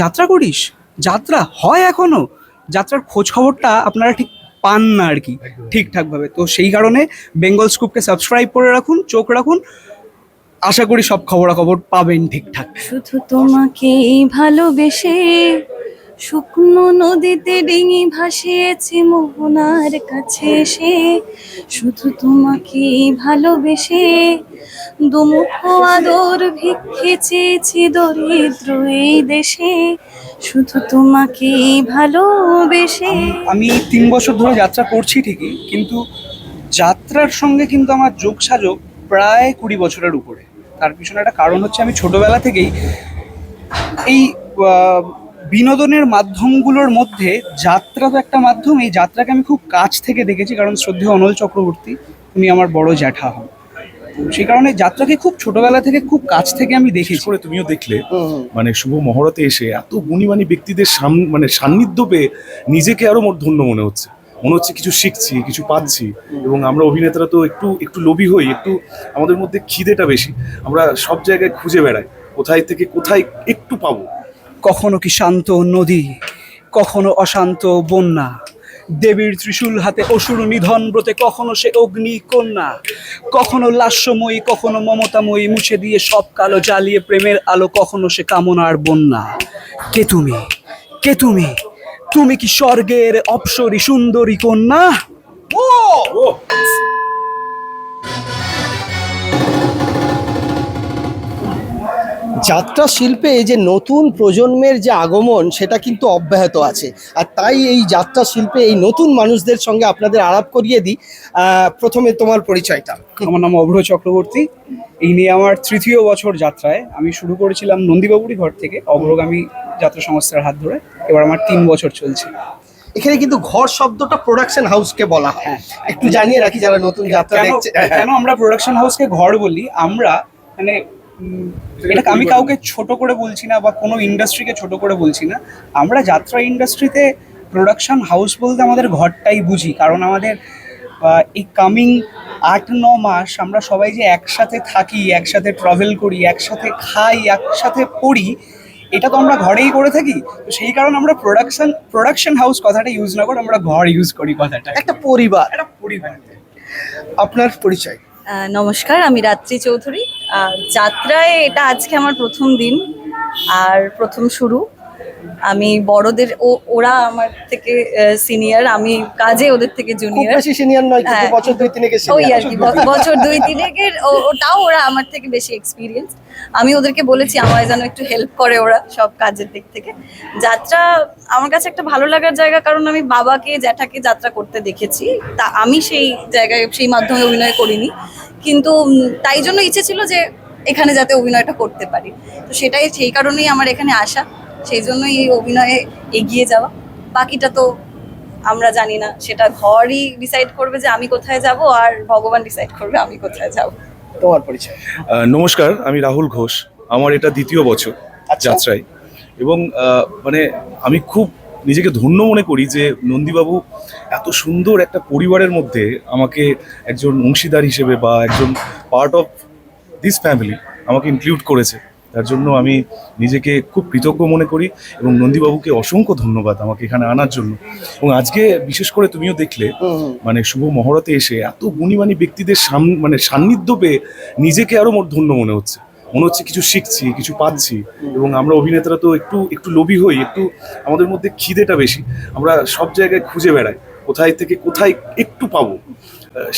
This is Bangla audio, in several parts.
যাত্রা করিস? যাত্রা হয় এখনও। যাত্রার খোঁজ খবরটা আপনারা ঠিক পান না আর কি ঠিকঠাকভাবে। তো সেই কারণে বেঙ্গল স্কুপকে সাবস্ক্রাইব করে রাখুন চোখ রাখুন। আশা করি সব খবরাখবর পাবেন ঠিকঠাক। শুধু তোমাকে ভালোবেসে শুকনো নদীতে ডিঙি ভাসিয়েছি মোহনার কাছে এসে। শুধু তোমাকে ভালোবেসে দুমুখো আদর ভিক্ষে চেয়েছি দরিদ্র এই দেশে। শুধু তোমাকে ভালোবেসে। আমি তিন বছর ধরে যাত্রা করছি ঠিকই, কিন্তু যাত্রার সঙ্গে কিন্তু আমার যোগ সাযোগ প্রায় কুড়ি বছরের উপরে। তার পিছনে একটা কারণ হচ্ছে আমি ছোটবেলা থেকেই এই বিনোদনের মাধ্যমগুলোর মধ্যে যাত্রা তো একটা মাধ্যম। এই যাত্রাকে আমি খুব কাছ থেকে দেখেছি কারণ শ্রদ্ধেয় অনল চক্রবর্তী উনি আমার বড় জ্যাঠা হন। সেই কারণে যাত্রাকে খুব ছোটবেলা থেকে খুব কাছ থেকে আমি দেখেছি। করে তুমিও দেখলে মানে শুভ মহরতে এসে এত গুণীমানী ব্যক্তিদের মানে সান্নিধ্য পেয়ে নিজেকে আরও ধন্য মনে হচ্ছে। মনে হচ্ছে কিছু শিখছি কিছু পাচ্ছি এবং আমরা অভিনেতারা তো একটু একটু লোভী হই একটু আমাদের মধ্যে খিদেটা বেশি। আমরা সব জায়গায় খুঁজে বেড়াই কোথায় থেকে কোথায় একটু পাবো। কখনো কি শান্ত নদী কখনো অশান্ত বন্যা? দেবীর ত্রিশূল হাতে অসুর নিধন ব্রতে কখনো সে অগ্নি কন্যা? কখনো লাস্যময়ী কখনো মমতাময়ী মুছে দিয়ে সব কালো জ্বালিয়ে প্রেমের আলো কখনো সে কামনার বন্যা? কে তুমি? কে তুমি? তুমি কি স্বর্গের অপসরী সুন্দরী কন্যা? ও! যাত্রা শিল্পে এই যে নতুন প্রজন্মের যে আগমন সেটা কিন্তু অব্যাহত আছে। আর তাই এই যাত্রা শিল্পে এই নতুন মানুষদের সঙ্গে আপনাদের আলাপ করিয়ে দিই। প্রথমে তোমার পরিচয়টা। আমার নাম অভ্র চক্রবর্তী। এই নিয়ে আমার তৃতীয় বছর যাত্রায় আমি শুরু করেছিলাম নন্দীবাবুরি ঘর থেকে অগ্রগামী যাত্রা সংস্থার হাত ধরে। এবার আমার তিন বছর চলছে। এখানে কিন্তু ঘর শব্দটা প্রোডাকশন হাউসকে বলা হয়। হ্যাঁ। একটু জানিয়ে রাখি যারা নতুন যাত্রা কেন দেখছে। কেন আমরা প্রোডাকশন হাউসকে ঘর বলি? আমরা মানে এটা আমি কাউকে ছোট করে বলছি না বা কোনো ইন্ডাস্ট্রিকে ছোট করে বলছি না। আমরা যাত্রা ইন্ডাস্ট্রিতে প্রোডাকশন হাউস বলতে আমাদের ঘরটাই বুঝি। কারণ আমাদের এই কামিং আট ন মাস আমরা সবাই যে একসাথে থাকি একসাথে ট্রাভেল করি একসাথে খাই একসাথে পড়ি এটা তো আমরা ঘরেই করে থাকি। তো সেই কারণে আমরা প্রোডাকশন প্রোডাকশন হাউস কথাটা ইউজ না করে আমরা ঘর ইউজ করি কথাটা। একটা পরিবার। একটা পরিবার। আপনার পরিচয়। নমস্কার আমি রাত্রি চৌধুরী। যাত্রায় এটা আজকে আমার প্রথম দিন আর প্রথম শুরু। আমি বড়দের ও ওরা আমার থেকে সিনিয়র আমি কাজে ওদের থেকে জুনিয়র বেশি সিনিয়র নয় কিন্তু বছর দুই তিনেকে ওই আর কি বছর দুই তিনেকের ওটাও ওরা আমার থেকে বেশি এক্সপিরিয়েন্স আমি ওদেরকে বলেছি আমায় যেন একটু হেল্প করে ওরা সব কাজের দিক থেকে। যাত্রা আমার কাছে একটা ভালো লাগার জায়গা কারণ আমি বাবাকে জ্যাঠাকে যাত্রা করতে দেখেছি। তা আমি সেই জায়গায় সেই মাধ্যমে অভিনয় করিনি। কিন্তু তাই জন্য ইচ্ছে ছিল যে এখানে যাতে অভিনয়টা করতে পারি। তো সেটাই সেই কারণেই আমার এখানে আসা। সেই জন্যই এই অভিনয়ে এগিয়ে যাওয়া। বাকিটা তো আমরা জানি না সেটা ঘরই ডিসাইড করবে যে আমি কোথায় যাব আর ভগবান ডিসাইড করবে আমি কোথায় যাব। তোমার পরিচয়? নমস্কার আমি রাহুল ঘোষ। আমার এটা দ্বিতীয় বছর আচ্ছা। যাত্রায়। এবং মানে আমি খুব নিজেকে ধন্য মনে করি যে নন্দীবাবু এত সুন্দর একটা পরিবারের মধ্যে আমাকে একজন অংশীদার হিসেবে বা একজন পার্ট অফ দিস ফ্যামিলি আমাকে ইনক্লুড করেছে। তার জন্য আমি নিজেকে খুব কৃতজ্ঞ মনে করি এবং নন্দীবাবুকে অসংখ্য ধন্যবাদ আমাকে এখানে আনার জন্য। এবং আজকে বিশেষ করে তুমিও দেখলে মানে শুভ মহরতে এসে এত গুণীমানী ব্যক্তিদের মানে সান্নিধ্য পেয়ে নিজেকে আরও মোর ধন্য মনে হচ্ছে। মনে হচ্ছে কিছু শিখছি কিছু পাচ্ছি এবং আমরা অভিনেতারা তো একটু একটু লোভী হই একটু আমাদের মধ্যে খিদেটা বেশি। আমরা সব জায়গায় খুঁজে বেড়াই কোথায় থেকে কোথায় একটু পাবো।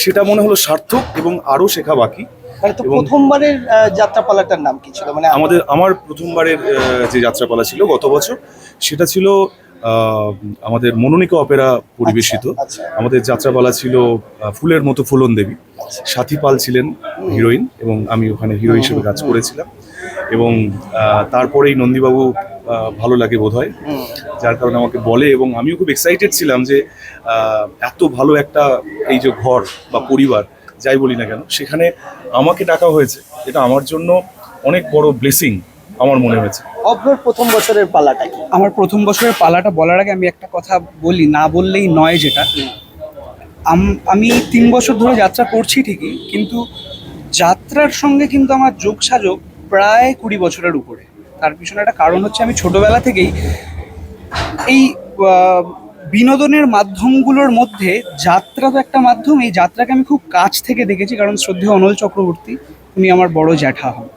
সেটা মনে হলো সার্থক এবং আরও শেখা বাকি। মানে তো প্রথমবারের যাত্রাপালাটার নাম কি ছিল? মানে আমাদের আমার প্রথমবারের যে যাত্রাপালা ছিল গত বছর সেটা ছিল আমাদের মনোনিকা অপেরা পরিবেশিত। আচ্ছা আমাদের যাত্রাপালা ছিল ফুলের মতো ফুলন দেবী। সাথী পাল ছিলেন হিরোইন এবং আমি ওখানে হিরো হিসেবে কাজ করেছিলাম। এবং তারপরেই নন্দীবাবু ভালো লাগে বোধ হয় যার কারণে আমাকে বলে এবং আমিও খুব এক্সাইটেড ছিলাম যে এত ভালো একটা এই যে ঘর বা পরিবার যাই বলি না কেন সেখানে আমাকে ডাকা হয়েছে। এটা আমার জন্য অনেক বড় ব্লেসিং আমার মনে হয়েছে। অভ্রর প্রথম বছরের পালাটা কি? আমার প্রথম বছরের পালাটা বলার আগে আমি একটা কথা বলি না বললেই নয় যেটা। আমি তিন বছর ধরে যাত্রা করছি ঠিকই কিন্তু যাত্রার সঙ্গে কিন্তু আমার যোগ সাযোগ প্রায় কুড়ি বছরের উপরে। তার পিছনে একটা কারণ হচ্ছে আমি ছোটবেলা থেকেই এই বিনোদনের মাধ্যমগুলোর মধ্যে যাত্রা তো একটা মাধ্যম। এই যাত্রাকে আমি খুব কাছ থেকে দেখেছি কারণ শ্রদ্ধেয় অনল চক্রবর্তী উনি আমার বড় জ্যাঠা হন।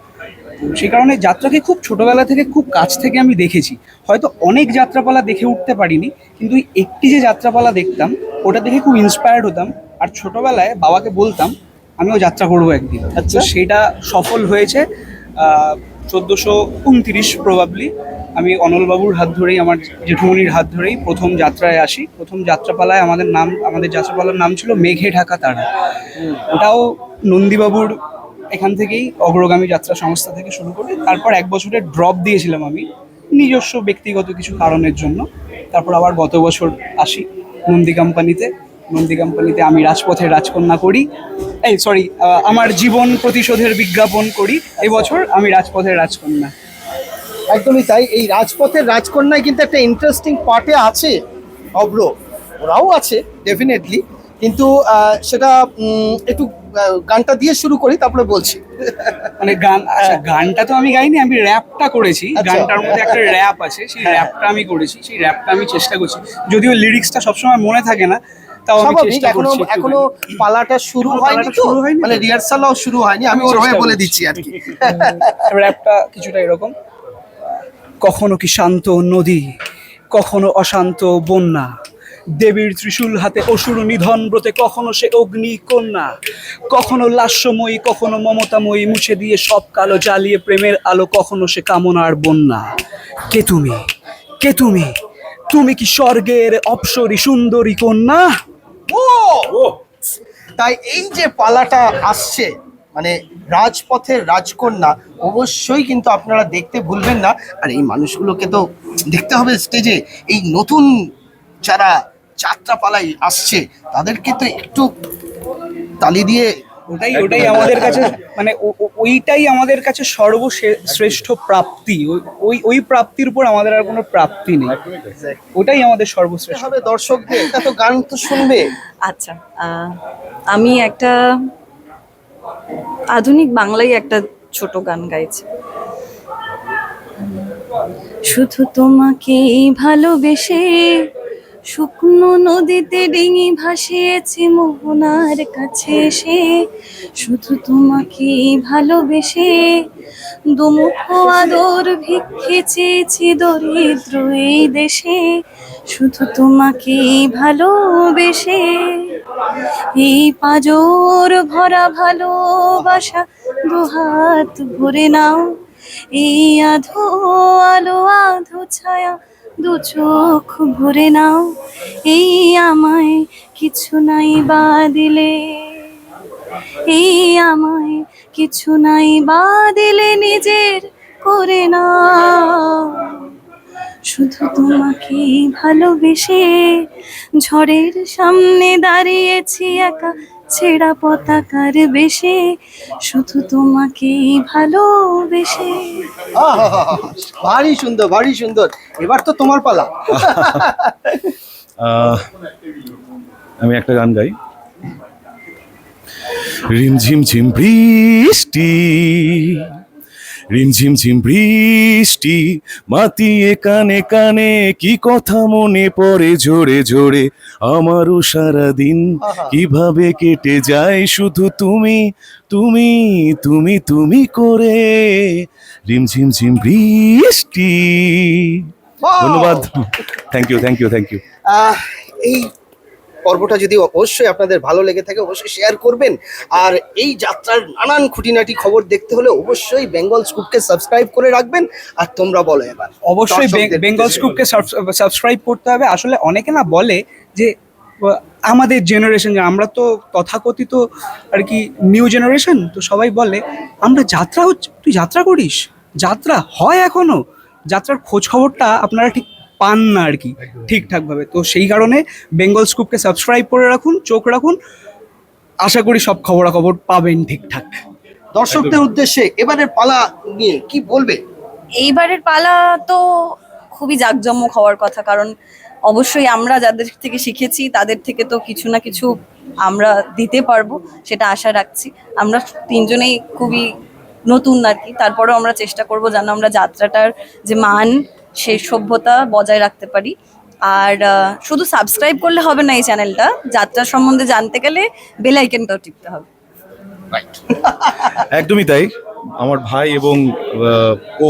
সেই কারণে যাত্রাকে খুব ছোটবেলা থেকে খুব কাছ থেকে আমি দেখেছি। হয়তো অনেক যাত্রাপালা দেখে উঠতে পারিনি কিন্তু একটি যে যাত্রাপালা দেখতাম ওটা দেখে খুব ইন্সপায়ার্ড হতাম। আর ছোটবেলায় বাবাকে বলতাম আমিও যাত্রা করব একদিন। আচ্ছা। সেটা সফল হয়েছে চোদ্দোশো উনত্রিশ প্রবাবলি আমি অনলবাবুর হাত ধরেই, আমার জেঠুমনির হাত ধরেই প্রথম যাত্রায় আসি। প্রথম যাত্রাপালায় আমাদের নাম, আমাদের যাত্রাপালার নাম ছিল মেঘে ঢাকা তারা। ওটাও নন্দীবাবুর এখান থেকেই অগ্রগামী যাত্রা সংস্থা থেকে শুরু করে, তারপর এক বছরের ড্রপ দিয়েছিলাম আমি নিজস্ব ব্যক্তিগত কিছু কারণের জন্য। তারপর আবার গত বছর আসি নন্দী কোম্পানিতে। নন্দী কোম্পানিতে আমি রাজপথে রাজকন্যা করি। এই সরি আমার জীবন প্রতিশোধের বিজ্ঞাপন করি। এবছর আমি রাজপথের রাজকন্যা। একদমই তাই। এই রাজপথের রাজকন্যায় কিন্তু একটা ইন্টারেস্টিং পার্টে আছে অব্র ওরাও আছে ডেফিনেটলি কিন্তু সেটা একটু গানটা দিয়ে শুরু করি তারপরে বলছি। মানে গান আচ্ছা গানটা তো আমি গাইনি আমি র্যাপটা করেছি। আচ্ছা। গানটার মধ্যে একটা র্যাপ আছে সেই হ্যাঁ। র্যাপটা আমি করেছি সেই র্যাপটা আমি চেষ্টা করছি। যদিও লিরিক্সটা সবসময় মনে থাকে না তাও আমি চেষ্টা এখনও করছি এখনও পালাটা শুরু হয়নি তো। মানে রিহার্সালও শুরু হয়নি আমি আমি ওর হয়ে বলে দিচ্ছি আর কি। র্যাপটা কিছুটা এরকম। কখনো কি শান্ত নদী, কখনো অশান্ত বন্যা? দেবীর ত্রিশূল হাতে অসুর নিধন ব্রতে কখনো সে অগ্নি কন্যা? কখনো লাস্যময়ী, কখনো মমতাময়ী মুছে দিয়ে সব কালো জ্বালিয়ে প্রেমের আলো কখনো সে কামনার বন্যা? কে তুমি? কে তুমি? তুমি কি স্বর্গের অপসরী সুন্দরী কন্যা? ও তাই এই যে পালাটা আসছে মানে রাজপথের রাজকন্যা অবশ্যই কিন্তু আপনারা দেখতে ভুলবেন না। আর এই মানুষগুলোকে তো দেখতে হবে স্টেজে। এই নতুন যারা যাত্রা পালাই আসছে তাদেরকে তো একটু তালি দিয়ে ওটাই ওটাই আমাদের কাছে মানে ওইটাই আমাদের কাছে সর্বশ্রেষ্ঠ প্রাপ্তি। ওই- ওই ওই প্রাপ্তির উপর আমাদের আর কোনো প্রাপ্তি নেই। ওটাই আমাদের সর্বশ্রেষ্ঠ হবে দর্শকদের। এটা তো গান তো শুনবে। আচ্ছা আমি একটা আধুনিক বাংলায় একটা ছোট গান গাইছে। শুধু তোমাকে ভালোবেসে শুকনো নদীতে ডিঙি ভাসিয়েছি মোহনার কাছে এসে। শুধু তোমাকে ভালোবেসে দুমুখো আদর ভিক্ষে চেয়েছি দরিদ্র এই দেশে। শুধু তোমাকে ভালোবেসে এই পাজর ভরা ভালোবাসা দুহাত ভরে নাও। এই আধো আলো, আধো ছায়া দু চোখ ভরে নাও, এই আমায় কিছু নাই বা দিলে এই আমায় কিছু নাই বা দিলে নিজের করে না শুধু তোমাকে ভালোবেসে ঝড়ের সামনে দাঁড়িয়েছি একা ছেঁড়া পতাকার বেশে শুধু তোমাকে ভালোবেসে। আহা! ভারী সুন্দর ভারী সুন্দর। এবার তো তোমার পালা। আহ, আমি একটা গান গাই। রিমঝিম ঝিম বৃষ্টি রিমঝিম ঝিম বৃষ্টি মাতিয়ে কানে কানে কি কথা মনে পড়ে ঝরে জোরে আমারও সারাদিন কীভাবে কেটে যায় শুধু তুমি তুমি তুমি তুমি করে? রিমঝিম ঝিম বৃষ্টি। ধন্যবাদ। Thank you thank you thank you এই পর্বটা যদি অবশ্যই আপনাদের ভালো লেগে থাকে অবশ্যই শেয়ার করবেন। আর এই যাত্রার নানান খুঁটিনাটি খবর দেখতে হলে অবশ্যই বেঙ্গল স্কুপকে সাবস্ক্রাইব করে রাখবেন। আর তোমরা বলো এবার অবশ্যই বেঙ্গল স্কুপকে সাবস্ক্রাইব করতে হবে। আসলে অনেকে না বলে যে আমাদের জেনারেশন আমরা তো তথাকথিত আর কি নিউ জেনারেশন তো সবাই বলে আমরা যাত্রা হচ্ছে তুই যাত্রা করিস? যাত্রা হয় এখনও। যাত্রার খোঁজ খবরটা আপনারা ঠিক পান না আর কি ঠিকঠাকভাবে। তো সেই কারণে বেঙ্গল স্কুপকে সাবস্ক্রাইব করে রাখুন চোখ রাখুন। আশা করি সব খবরাখবর পাবেন ঠিকঠাক। দর্শকদের উদ্দেশ্যে এবারের পালা নিয়ে কি বলবে? এইবারের পালা তো খুবই জাঁকজমক হওয়ার কথা কারণ অবশ্যই আমরা যাদের থেকে শিখেছি তাদের থেকে তো কিছু না কিছু আমরা দিতে পারব সেটা আশা রাখছি। আমরা তিনজনেই খুবই নতুন আর কি তারপরেও আমরা চেষ্টা করব যেন আমরা যাত্রাটার যে মান সেই সভ্যতা বজায় রাখতে পারি। আর শুধু সাবস্ক্রাইব করলে হবে না এই চ্যানেলটা যাত্রা সম্বন্ধে জানতে গেলে বেল আইকনটাও টিপতে হবে। একদমই তাই। আমার ভাই এবং ও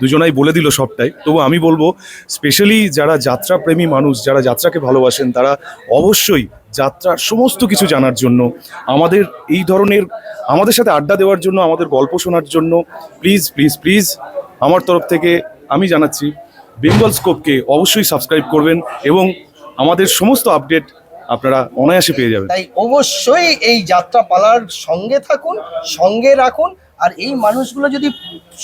দুজনাই বলে দিল সবটাই। তবু আমি বলব স্পেশালি যারা যাত্রা প্রেমী মানুষ যারা যাত্রাকে ভালোবাসেন তারা অবশ্যই যাত্রার সমস্ত কিছু জানার জন্য আমাদের এই ধরনের আমাদের সাথে আড্ডা দেওয়ার জন্য আমাদের গল্প শোনার জন্য প্লিজ প্লিজ প্লিজ আমার তরফ থেকে আমি জানাচ্ছি বেঙ্গল স্কোপকে অবশ্যই সাবস্ক্রাইব করবেন এবং আমাদের সমস্ত আপডেট আপনারা অনায়াসে পেয়ে যাবেন। তাই অবশ্যই এই যাত্রা পালার সঙ্গে থাকুন সঙ্গে রাখুন আর এই মানুষগুলো যদি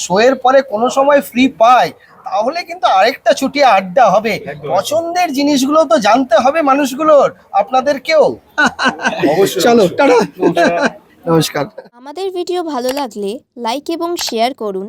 শোয়ের পরে কোনো সময় ফ্রি পায় তাহলে কিন্তু আরেকটা ছুটি আড্ডা হবে। পছন্দের জিনিসগুলো তো জানতে হবে মানুষগুলোর আপনাদেরকেও অবশ্যই চলো টাটা। নমস্কার। আমাদের ভিডিও ভালো লাগলে লাইক এবং শেয়ার করুন।